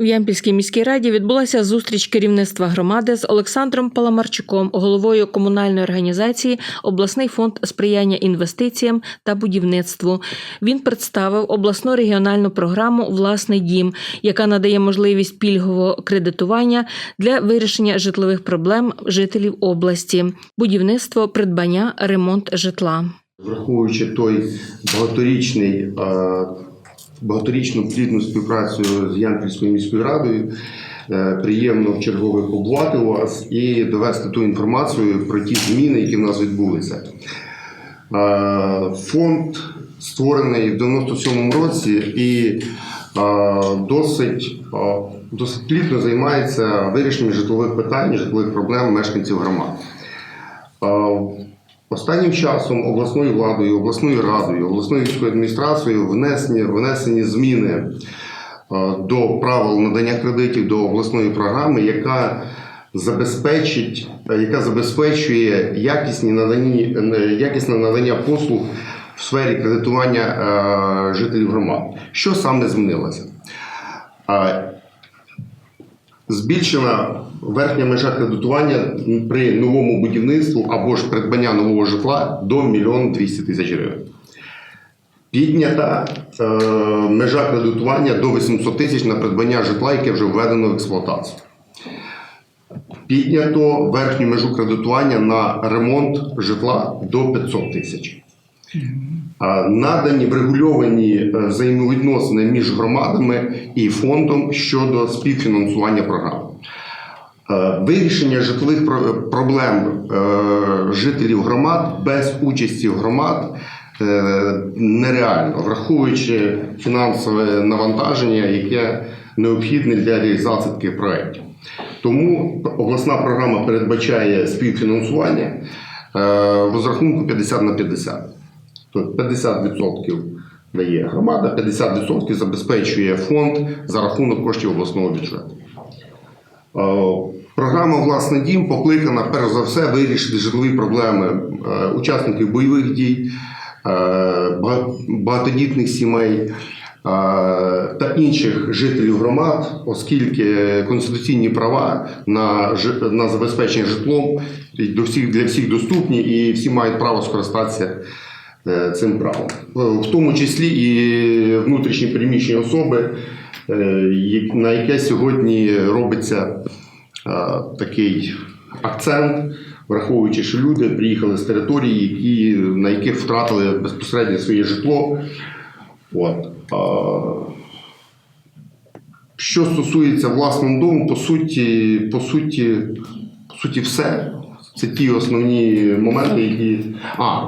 В Ямпільській міській раді відбулася зустріч керівництва громади з Олександром Паламарчуком, головою комунальної організації Обласний фонд сприяння інвестиціям та будівництву. Він представив обласну регіональну програму Власний дім, яка надає можливість пільгового кредитування для вирішення житлових проблем жителів області, будівництво, придбання, ремонт житла. Враховуючи той багаторічний, е, багаторічну плідну співпрацю з Янківською міською радою, е, приємно в чергове побувати у вас і довести ту інформацію про ті зміни, які в нас відбулися. Е, Фонд створений в 97-му році і е, досить, досить плідно займається вирішенням житлових питань, житлових проблем мешканців громад. Останнім часом обласною владою, обласною радою, обласною військовою адміністрацією внесені, внесені зміни е, до правил надання кредитів до обласної програми, яка забезпечить, е, яка забезпечує якісні надані, е, якісне надання послуг в сфері кредитування жителів громад. Що саме змінилося? Збільшена верхня межа кредитування при новому будівництву або ж придбання нового житла до 1 мільйон 200 тисяч гривень. Піднята е, межа кредитування до 800 тисяч на придбання житла, яке вже введено в експлуатацію. Піднято верхню межу кредитування на ремонт житла до 500 тисяч. Надані врегульовані е, взаємовідносини між громадами і фондом щодо співфінансування програм. Е, Вирішення житлових проблем е, жителів громад без участі громад е, нереально, враховуючи фінансове навантаження, яке необхідне для реалізації таких проєктів. Тому обласна програма передбачає співфінансування в розрахунку 50 на 50. Тобто 50% дає громада, 50% забезпечує фонд за рахунок коштів обласного бюджету. Програма Власний дім покликана перш за все вирішити житлові проблеми е, учасників бойових дій, е, багатодітних сімей е, та інших жителів громад, оскільки конституційні права на, на забезпечення житлом для всіх доступні і всі мають право скористатися цим правом. В тому числі і внутрішні переміщені особи, на яке сьогодні робиться такий акцент, враховуючи, що люди приїхали з території, які, на яких втратили безпосередньо своє житло. От. Е, Що стосується власного дому, по суті, по суті, по суті, все. Це ті основні моменти, які. А,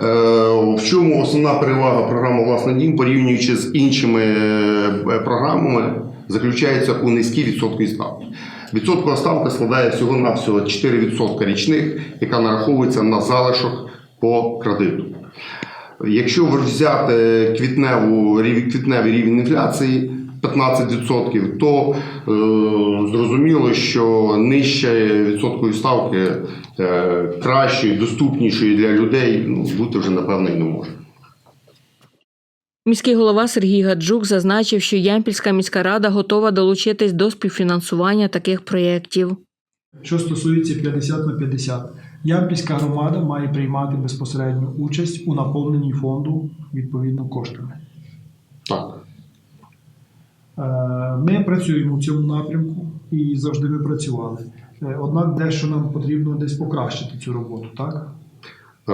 е, в чому основна перевага програми Власний дім, порівнюючи з іншими е, програмами, заключається у низькій відсотковій ставці. Відсоткова ставка складає всього-навсього 4% річних, яка нараховується на залишок по кредиту. Якщо взяти квітневу, квітневий рівень інфляції 15%, то е, зрозуміло, що нижче відсоткової ставки е, кращої, доступнішої для людей ну, бути вже напевно і не може. Міський голова Сергій Гаджук зазначив, що Ямпільська міська рада готова долучитись до співфінансування таких проєктів. Що стосується 50 на 50, Ямпільська громада має приймати безпосередню участь у наповненні фонду відповідно коштами. Так. Е, Ми працюємо в цьому напрямку і завжди ми працювали. Е, Однак дещо нам потрібно десь покращити цю роботу, так? Е,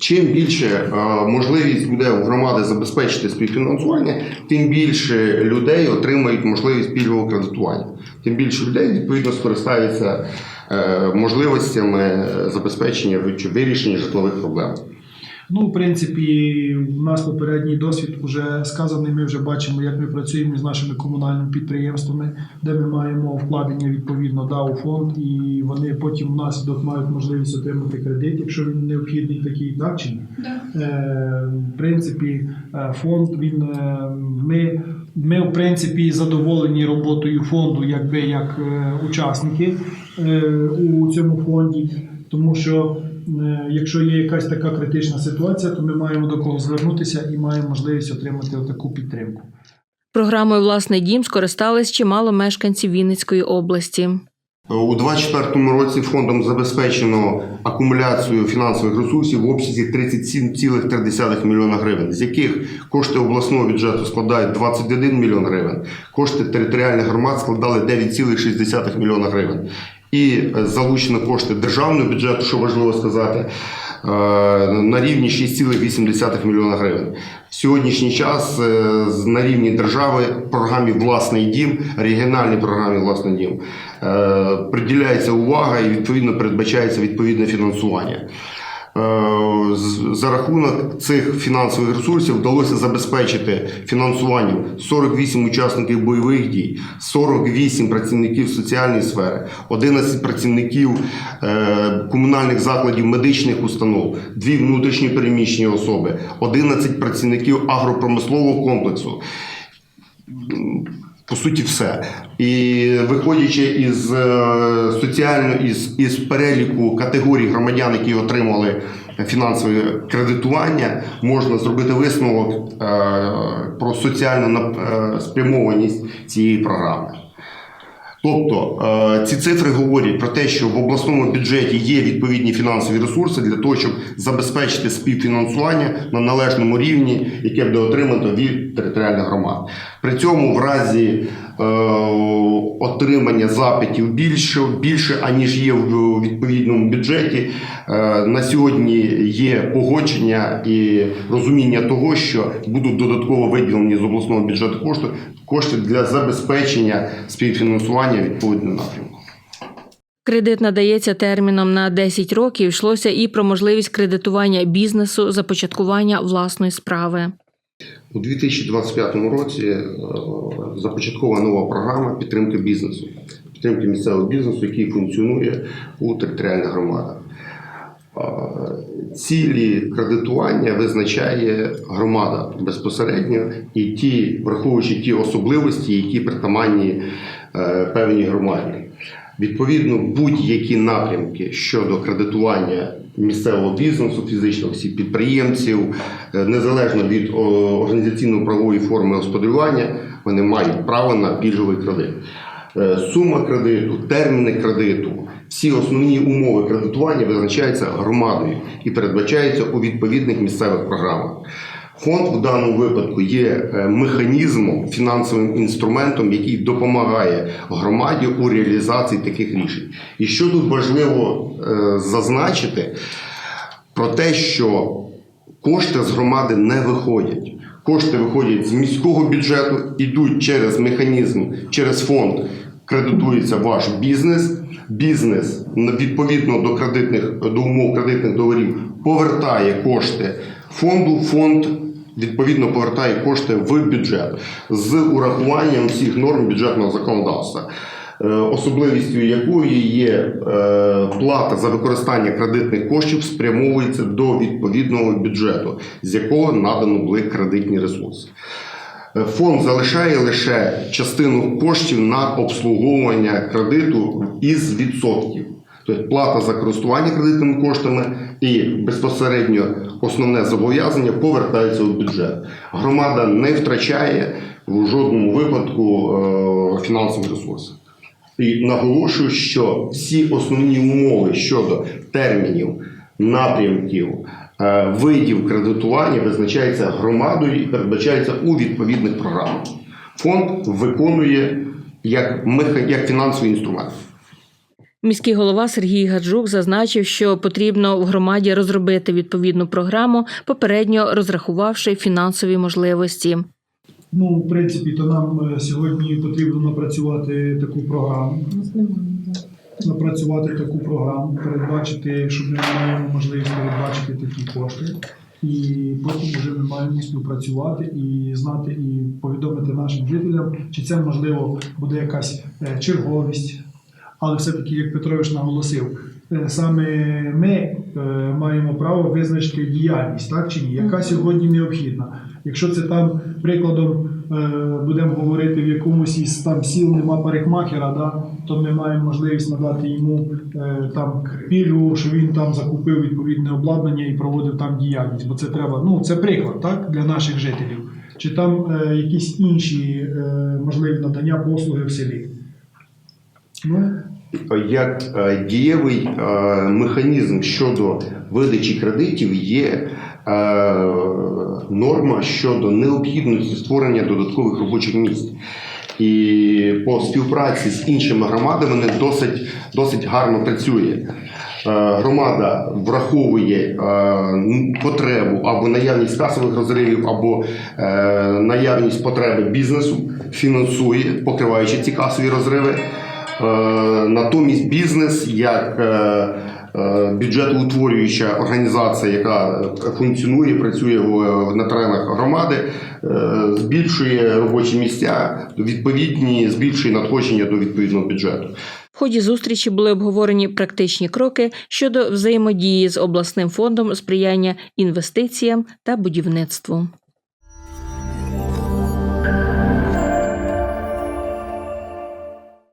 Чим більше е, можливість буде у громади забезпечити співфінансування, тим більше людей отримають можливість пільгового кредитування. Тим більше людей відповідно скористаються е, можливостями забезпечення чи вирішення житлових проблем. Ну, в принципі, у нас попередній досвід вже сказаний. Ми вже бачимо, як ми працюємо з нашими комунальними підприємствами, де ми маємо вкладення відповідно да, у фонд, і вони потім внаслідок мають можливість отримати кредит, якщо він необхідний такий, так чи ні? Е, в принципі, е, фонд він е, ми. Ми, в принципі, задоволені роботою фонду, якби як е, учасники е, у цьому фонді, тому що якщо є якась така критична ситуація, то ми маємо до кого звернутися і маємо можливість отримати таку підтримку. Програмою Власний дім скористались чимало мешканців Вінницької області. У 2024 році фондом забезпечено акумуляцію фінансових ресурсів в обсязі 37,3 мільйона гривень, з яких кошти обласного бюджету складають 21 мільйон гривень, кошти територіальних громад складали 9,6 мільйона гривень. І залучено кошти державного бюджету, що важливо сказати, е, на рівні 6,8 мільйона гривень. В сьогоднішній час е, на рівні держави програмі Власний дім, регіональній програмі Власний дім е, приділяється увага і відповідно передбачається відповідне фінансування. Е, За рахунок цих фінансових ресурсів вдалося забезпечити фінансуванням 48 учасників бойових дій, 48 працівників соціальної сфери, 11 працівників е, комунальних закладів медичних установ, дві внутрішні переміщені особи, 11 працівників агропромислового комплексу по суті, все. І виходячи із е, соціально із, із переліку категорій громадян, які отримали фінансове кредитування, можна зробити висновок е, про соціальну е, спрямованість цієї програми. Тобто е, ці цифри говорять про те, що в обласному бюджеті є відповідні фінансові ресурси для того, щоб забезпечити співфінансування на належному рівні, яке буде отримано від територіальних громад. При цьому в разі е, отримання запитів більше, більше аніж є в відповідному бюджеті, е, на сьогодні є погодження і розуміння того, що будуть додатково виділені з обласного бюджету кошти, кошти для забезпечення співфінансування відповідного напрямку. Кредит надається терміном на 10 років. Йшлося і про можливість кредитування бізнесу, започаткування власної справи. У 2025 році е, започаткована нова програма підтримки бізнесу, підтримки місцевого бізнесу, який функціонує у територіальних громадах. Е, Цілі кредитування визначає громада безпосередньо і ті, враховуючи ті особливості, які притаманні е, певній громаді. Відповідно, будь-які напрямки щодо кредитування місцевого бізнесу, фізичних осіб підприємців, е, незалежно від організаційно-правової форми господарювання, вони мають право на пільговий кредит. Е, Сума кредиту, терміни кредиту, всі основні умови кредитування визначаються громадою і передбачаються у відповідних місцевих програмах. Фонд в даному випадку є е, механізмом, фінансовим інструментом, який допомагає громаді у реалізації таких рішень. І що тут важливо е, зазначити, про те, що кошти з громади не виходять. Кошти виходять з міського бюджету, йдуть через механізм, через фонд, кредитується ваш бізнес. Бізнес відповідно до кредитних до умов кредитних договорів повертає кошти фонду. Фонд відповідно повертає кошти в бюджет з урахуванням всіх норм бюджетного законодавства. Е, Особливістю якої є е, плата за використання кредитних коштів спрямовується до відповідного бюджету, з якого надано були кредитні ресурси. Е, Фонд залишає лише частину коштів на обслуговування кредиту із відсотків. Тобто плата за користування кредитними коштами і безпосередньо основне зобов'язання повертається у бюджет. Громада не втрачає в жодному випадку е, фінансові ресурси. І наголошую, що всі основні умови щодо термінів, напрямків, е, видів кредитування визначаються громадою і передбачаються у відповідних програмах. Фонд виконує як, як фінансовий інструмент. Міський голова Сергій Гаджук зазначив, що потрібно в громаді розробити відповідну програму, попередньо розрахувавши фінансові можливості. Ну, в принципі, то нам е, сьогодні потрібно напрацювати таку програму. Напрацювати таку програму, передбачити, щоб ми маємо можливість передбачити такі кошти. І потім вже ми маємо співпрацювати і знати, і повідомити нашим жителям, чи це можливо буде якась е, черговість. Але все-таки, як Петрович наголосив, е, саме ми е, маємо право визначити діяльність, так чи ні, яка сьогодні необхідна. Якщо це там прикладом е, будемо говорити, в якомусь із там сіл нема парикмахера, да, то ми маємо можливість надати йому там пільгу, що він там закупив відповідне обладнання і проводив там діяльність. Бо це треба, ну це приклад так, для наших жителів. чи там якісь інші можливі надання послуги в селі. Ну, Як е, дієвий е, механізм щодо видачі кредитів є е, норма щодо необхідності створення додаткових робочих місць. І по співпраці з іншими громадами вони досить, досить гарно працює. Е, Громада враховує е, потребу або наявність касових розривів, або е, наявність потреби бізнесу, фінансує, покриваючи ці касові розриви. Е, Натомість бізнес як е, е, бюджетоутворююча організація, яка функціонує, працює на теренах громади, збільшує робочі місця, відповідні збільшує надходження до відповідного бюджету. В ході зустрічі були обговорені практичні кроки щодо взаємодії з обласним фондом сприяння інвестиціям та будівництву.